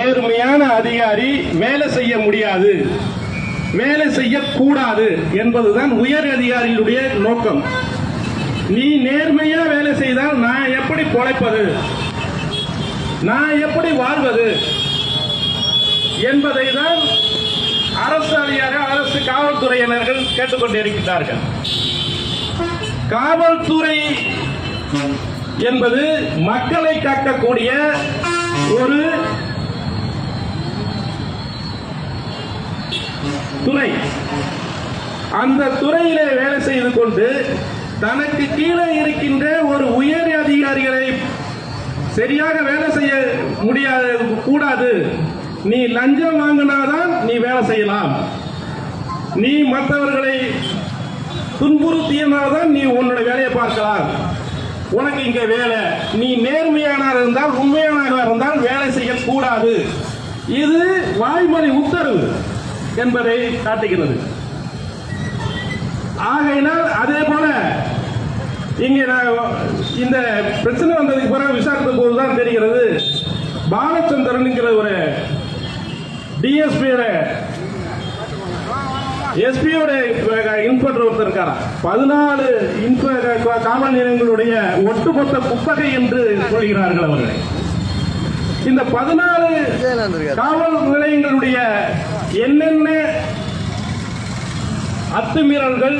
நேர்மையான அதிகாரி வேலை செய்ய முடியாது. வேலை செய்யக்கூடாது என்பதுதான் உயர் அதிகாரிகளுடைய நோக்கம். நீ நேர்மையா வேலை செய்தால் நான் எப்படி பொழைப்பது? நான் எப்படி வாழ்வது? என்பதை தான் அரசு அதிகார அரசு காவல்துறையினர்கள் கேட்டுக்கொண்டிருக்கிறார்கள். காவல்துறை என்பது மக்களை காக்கக்கூடிய ஒரு துறை. அந்த துறையிலே வேலை செய்து கொண்டு தனக்கு கீழே இருக்கின்ற ஒரு உயர் அதிகாரிகளை சரியாக வேலை செய்ய முடியாது கூடாது. நீ லஞ்சம் வாங்கினாதான் நீ வேலை செய்யலாம். நீ மற்றவர்களை துன்புறுத்தியனால்தான் நீ உன்னோட வேலையை பார்க்கலாம். உனக்கு இங்க வேலை. நீ நேர்மையானவர் இருந்தால் உண்மையானவர் இருந்தால் வேலை செய்யக்கூடாது. இது வாய்மொழி என்பதை காட்டுகிறது. ஆகையினால் அதே போல இங்கே இந்த பிரச்சனை வந்ததுக்கு பிறகு விசாரித்த போதுதான் தெரிகிறது. பாலச்சந்திரன்ங்கிற ஒரு டிஎஸ்பியோட எஸ்பியோட இன்ஸ்பெக்டர் ஒருத்தர் இருக்காரா? பதினாலு காவல் நிலையங்களுடைய ஒட்டுமொத்த குப்பகை என்று சொல்கிறார்கள் அவர்கள். இந்த பதினாலு காவல் நிலையங்களுடைய என்னென்ன அத்துமீறல்கள்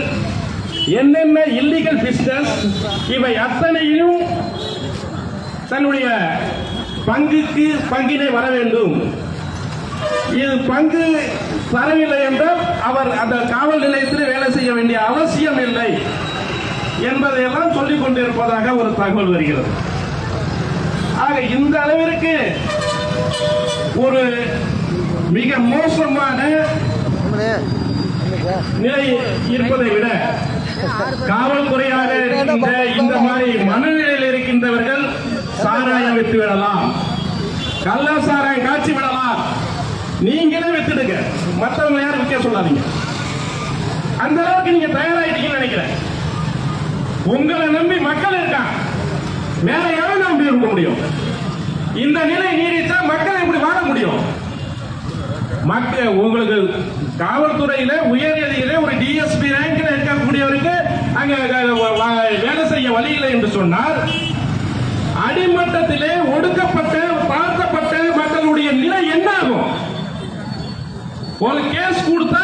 என்னென்ன இல்லீகல் பிசினஸ் இவை அத்தனையும் தன்னுடைய பங்குக்கு பங்கினை வர வேண்டும். இது பங்கு தரவில்லை என்றால் அவர் அந்த காவல் நிலையத்தில் வேலை செய்ய வேண்டிய அவசியம் இல்லை என்பதையெல்லாம் சொல்லிக் கொண்டிருப்பதாக ஒரு தகவல் வருகிறது. ஆக இந்த அளவிற்கு ஒரு மிக மோசமான நிலை இருப்பதை விட காவல்துறையாக இந்த மாதிரி மனநிலையில் இருக்கின்றவர்கள் சாராயம் விட்டு விடலாம். கள்ள சாராயம் காட்சி விடலாம். நீங்களே வித்துடுங்க. மற்றவங்க யாரும் விற்க சொல்லாதீங்க. அந்த அளவுக்கு நீங்க தயாராயிட்டீங்கன்னு நினைக்கிறேன். உங்களை நம்பி மக்கள் இருக்கான் வேற யாரும் நம்பி இருக்க முடியும்? இந்த நிலை நீடித்தா மக்கள் எப்படி வாழ முடியும்? மக்கள் உங்களுக்கு காவல்துறையில உயர் ஒரு டிஎஸ்பி ரேங்கில் இருக்கக்கூடியவருக்கு அங்க வேலை செய்ய வழி இல்லை என்று சொன்னால் அடிமட்டத்திலே ஒடுக்கப்பட்ட பார்க்கப்பட்ட மக்களுடைய நிலை என்ன ஆகும் ஒரு கேஸ் கொடுத்தா